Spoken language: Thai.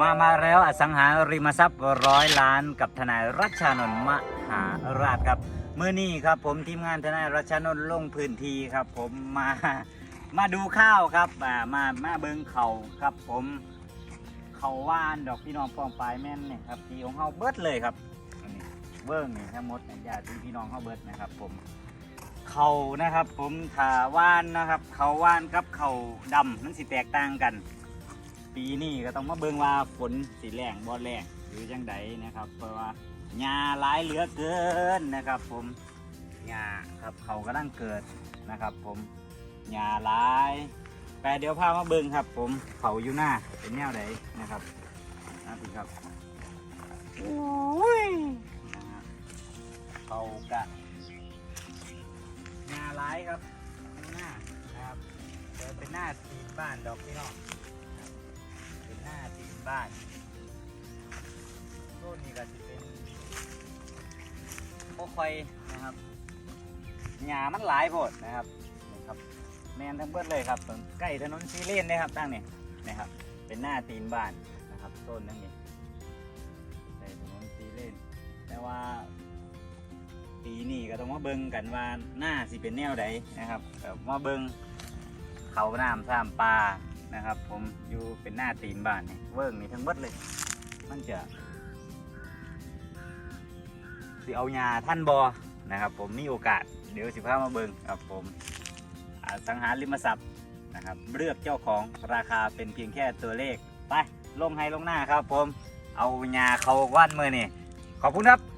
มามาแล้วอสังหาริมทรัพย์ร้อยล้านกับทนายรัชชานนท์มหาราชครับเมื่อนี้ครับผมทีมงานทนายรัชชานนท์ลงพื้นที่ครับ ผมมามาดูข้าวครับอ่ามามาเบิงเขาครับผมเขาว่านดอกพี่น้องปองปลายแม่นเนี่ยครับที่ของเขาเบิดเลยครับนี่เบิ้งนี่ทั้งหมดเนี่ยญาติพี่น้องเขาเบิดนะครับ ผมเขานะครับ ผมถาว่านนะครับ เขาว่านกับเขาดำมันสิแตกต่างกัน ปีนี้ก็ต้องมาเบิ่งว่าฝนสีแรงบ่แรงหรือจังใดนะครับ เพราะว่าหญ้าหลายเหลือเกินนะครับ ผมหญ้าครับเขากำลังเกิดนะครับ ผมหญ้าหลายแต่เดี๋ยวพามาเบิ่งครับ ผมเผาอยู่หน้าเป็นแนวใดนะครับนะพี่ครับโอ้ยนะครับเขากะหญ้าหลายครับอยู่หน้านะครับเดินเป็นหน้าตีนบ้านดอกพี่น้องเป็นหน้าตีน บ้านต้นนี้ก็จะเป็นโคคอยนะครับหญ้ามันหลายโพดนะครับนี่ครับ แมนทั้งเบิดเลยครับใกล้ถนนซีเลนนะครับตั้งนี่นะครับ เป็นหน้าตีนบ้านนะครับต้นนั่นนี่ใกล้ถนนซีเลนแต่ว่า ปีนี้ก็ต้องมาเบิ่งกันว่าหน้าสิเป็นแนวใดนะครับแบบมาเบิ่งเขาน้ำซ้ำปลา นะครับ ผมอยู่เป็นหน้าตีนบ้านนี่เวิร์กนี่ทั้งหมดเลย มันจะสิเอายาท่านบอนะครับ ผมมีโอกาสเดี๋ยวสิพามาเบิงครับผมสังหาริมทรัพย์นะครับเลือกเจ้าของราคาเป็นเพียงแค่ตัวเลข ไปลงให้ลงหน้าครับผม เอายาเขาว่านมือนี่ขอบคุณครับ